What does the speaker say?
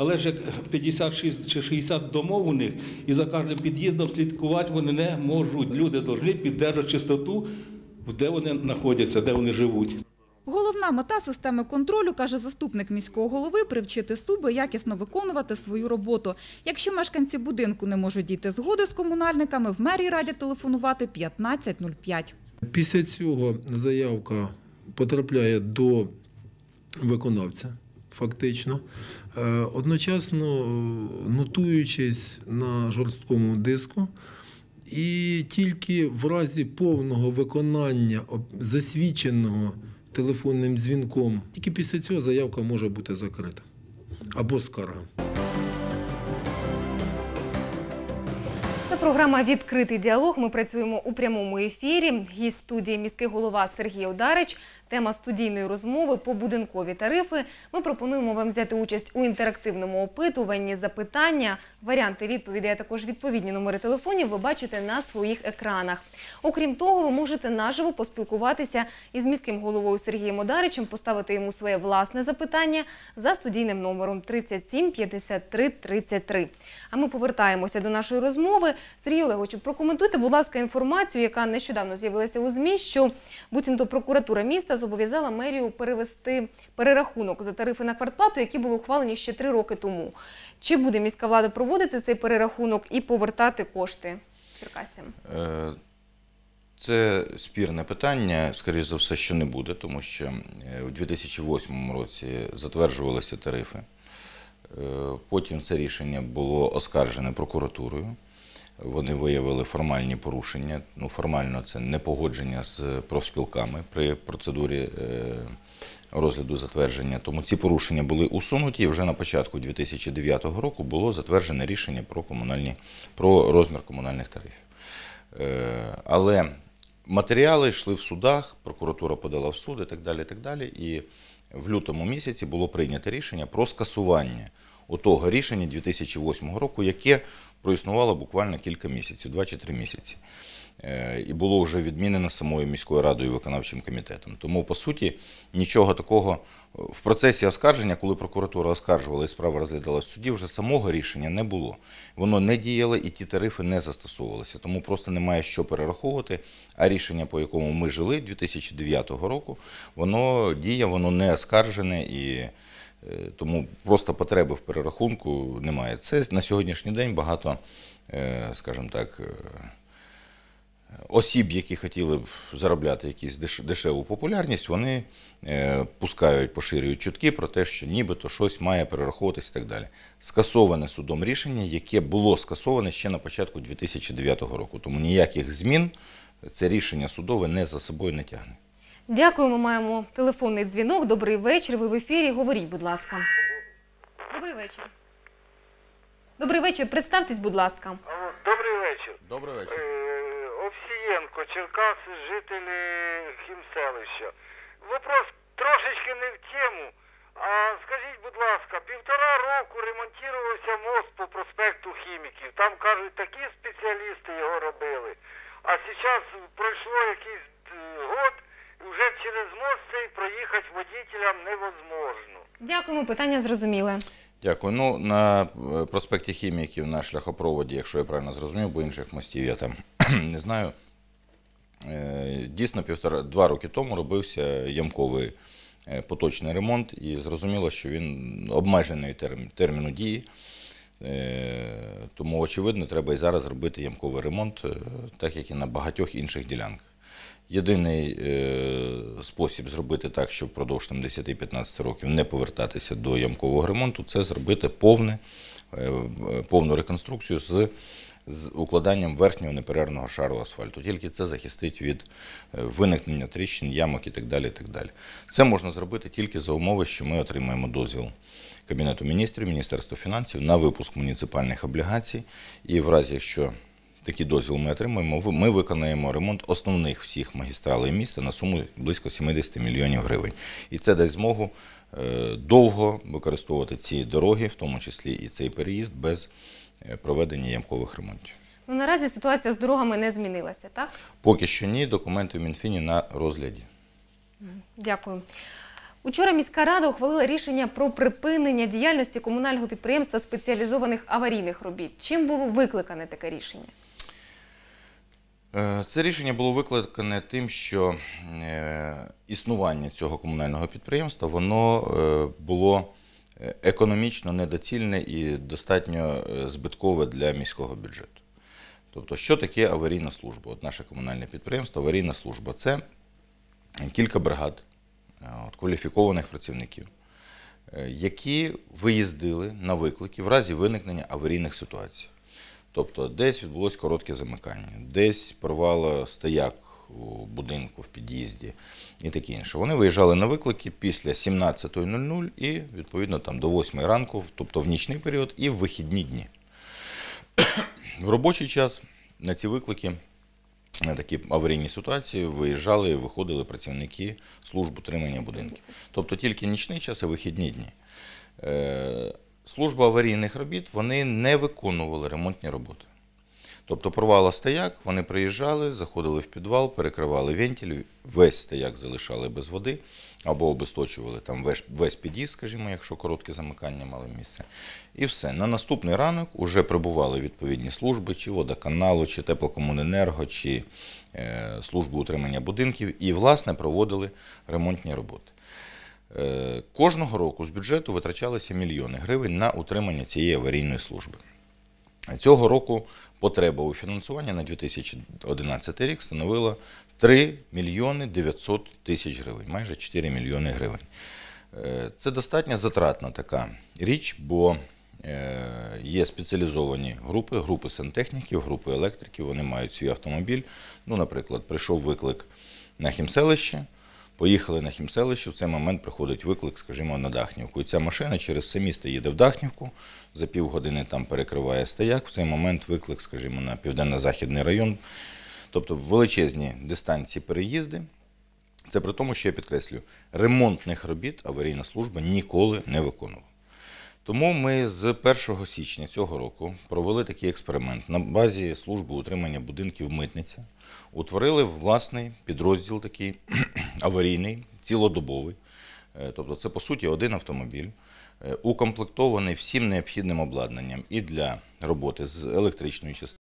Але ж як 56 чи 60 домов у них, і за кожним під'їздом слідкувати вони не можуть. Люди повинні підтримувати чистоту, де вони знаходяться, де вони живуть. Головна мета системи контролю, каже заступник міського голови, привчити суби якісно виконувати свою роботу. Якщо мешканці будинку не можуть дійти згоди з комунальниками, в мерії радять телефонувати 1505. Після цього заявка потрапляє до виконавця, фактично, Е, одночасно нотуючись на жорсткому диску. І тільки в разі повного виконання засвідченого телефонним дзвінком, тільки після цього заявка може бути закрита або скарга. Це програма Відкритий діалог. Ми працюємо у прямому ефірі. Гість студії міський голова Сергій Одарич. Тема студійної розмови побудинкові тарифи. Ми пропонуємо вам взяти участь у інтерактивному опитуванні, запитання, варіанти відповідей, а також відповідні номери телефонів ви бачите на своїх екранах. Окрім того, ви можете наживо поспілкуватися із міським головою Сергієм Одаричем, поставити йому своє власне запитання за студійним номером 37 53 33. А ми повертаємося до нашої розмови. Сергій Олеговичу, прокоментуйте, будь ласка, інформацію, яка нещодавно з'явилася у ЗМІ, що буцімто прокуратура міста зобов'язала мерію перевести перерахунок за тарифи на квартплату, які були ухвалені ще три роки тому. Чи буде міська влада проводити цей перерахунок і повертати кошти черкасцям? Е, Це спірне питання, скоріш за все, що не буде, тому що е, у 2008 році затверджувалися тарифи. Е, Потім це рішення було оскаржене прокуратурою. Вони виявили формальні порушення. Ну, формально це непогодження з профспілками при процедурі е, розгляду затвердження. Тому ці порушення були усунуті, і вже на початку 2009 року було затверджене рішення про комунальні про розмір комунальних тарифів. Е, Але матеріали йшли в судах, прокуратура подала в суд і так далі. І так далі. І в лютому місяці було прийнято рішення про скасування отого рішення 2008 року, яке проіснувало буквально кілька місяців, два чи три місяці. Е, І було вже відмінено самою міською радою і виконавчим комітетом. Тому, по суті, нічого такого е, в процесі оскарження, коли прокуратура оскаржувала і справа розглядалась в суді, вже самого рішення не було. Воно не діяло і ті тарифи не застосовувалися. Тому просто немає що перераховувати. А рішення, по якому ми жили 2009 року, воно діє, воно не оскаржене і. Е, Тому просто потреби в перерахунку немає. Це на сьогоднішній день багато, е, скажімо так, е, осіб, які хотіли б заробляти якусь дешеву популярність, вони пускають, поширюють чутки про те, що нібито щось має перераховуватись і так далі. Скасоване судом рішення, яке було скасоване ще на початку 2009 року. Тому ніяких змін це рішення судове не за собою не тягне. Дякую, ми маємо телефонний дзвінок. Добрий вечір. Ви в ефірі. Говоріть, будь ласка. Добрий вечір. Добрий вечір. Представтесь, будь ласка. Алло, Добрий вечір. Добрий вечір. Е, Овсієнко, Черкаси, жителі Хімселища. Вопрос трошечки не в тему. А скажіть, будь ласка, півтора року ремонтувався мост по проспекту Хіміків. Там кажуть, такі спеціалісти його робили. А зараз пройшло якийсь е, год, вже через мост цей проїхати водителям невозможно. Дякуємо, питання зрозуміле. Дякую. Ну, на е, проспекті Хіміків на шляхопроводі, якщо я правильно зрозумів, бо інших мостів я там не знаю. Е, Дійсно, півтора два роки тому робився ямковий е, поточний ремонт, і зрозуміло, що він обмежений термін, терміну дії. Тому, очевидно, треба і зараз робити ямковий ремонт, так як і на багатьох інших ділянках. Єдиний е, спосіб зробити так, щоб впродовж 10-15 років не повертатися до ямкового ремонту, це зробити повне, е, повну реконструкцію з, з укладанням верхнього неперервного шару асфальту. Тільки це захистить від е, виникнення тріщин, ямок і так далі. І так далі. Це можна зробити тільки за умови, що ми отримаємо дозвіл Кабінету міністрів, Міністерства фінансів на випуск муніципальних облігацій. І в разі, якщо такий дозвіл ми отримаємо, ми виконаємо ремонт основних всіх магістралей міста на суму близько 70 мільйонів гривень. І це дасть змогу е, довго використовувати ці дороги, в тому числі і цей переїзд, без е, проведення ямкових ремонтів. Ну наразі ситуація з дорогами не змінилася, так? Поки що ні, документи в Мінфіні на розгляді. Дякую. Учора міська рада ухвалила рішення про припинення діяльності комунального підприємства спеціалізованих аварійних робіт. Чим було викликане таке рішення? Е, Це рішення було викликане тим, що е, існування цього комунального підприємства воно е, було економічно недоцільне і достатньо збиткове для міського бюджету. Тобто, що таке аварійна служба? От наше комунальне підприємство, аварійна служба це кілька бригад от, кваліфікованих працівників, які виїздили на виклики в разі виникнення аварійних ситуацій. Тобто десь відбулось коротке замикання, десь порвало стояк у будинку в під'їзді і таке інше. Вони виїжджали на виклики після 17.00 і відповідно там до 8 ранку, тобто в нічний період і в вихідні дні. В робочий час на ці виклики, на такі аварійні ситуації виїжджали і виходили працівники служб утримання будинків. Тобто тільки нічний час і вихідні дні. Служба аварійних робіт вони не виконували ремонтні роботи. Тобто порвало стояк, вони приїжджали, заходили в підвал, перекривали вентиль, весь стояк залишали без води або обесточували там весь, весь під'їзд, скажімо, якщо коротке замикання мали місце. І все. На наступний ранок вже прибували відповідні служби, чи водоканалу, чи теплокомуненерго, чи е, служби утримання будинків, і, власне, проводили ремонтні роботи. Е, Кожного року з бюджету витрачалися мільйони гривень на утримання цієї аварійної служби. Цього року потреба у фінансуванні на 2011 рік становила 3 мільйони 900 тисяч гривень, майже 4 мільйони гривень. Е, Це достатньо затратна така річ, бо е, є спеціалізовані групи, групи сантехніків, групи електриків, вони мають свій автомобіль. Ну, наприклад, прийшов виклик на хімселище, Поїхали на хімселище, в цей момент приходить виклик, скажімо, на Дахнівку. І ця машина через все місто їде в Дахнівку, за півгодини там перекриває стояк. В цей момент виклик, скажімо, на південно-західний район. Тобто величезні дистанції переїзди. Це при тому, що я підкреслюю, ремонтних робіт аварійна служба ніколи не виконувала. Тому ми з 1 січня цього року провели такий експеримент на базі служби утримання будинків митниця. Утворили власний підрозділ такий аварійний, цілодобовий. Е, Тобто це, по суті, один автомобіль, е, укомплектований всім необхідним обладнанням і для роботи з електричною частиною.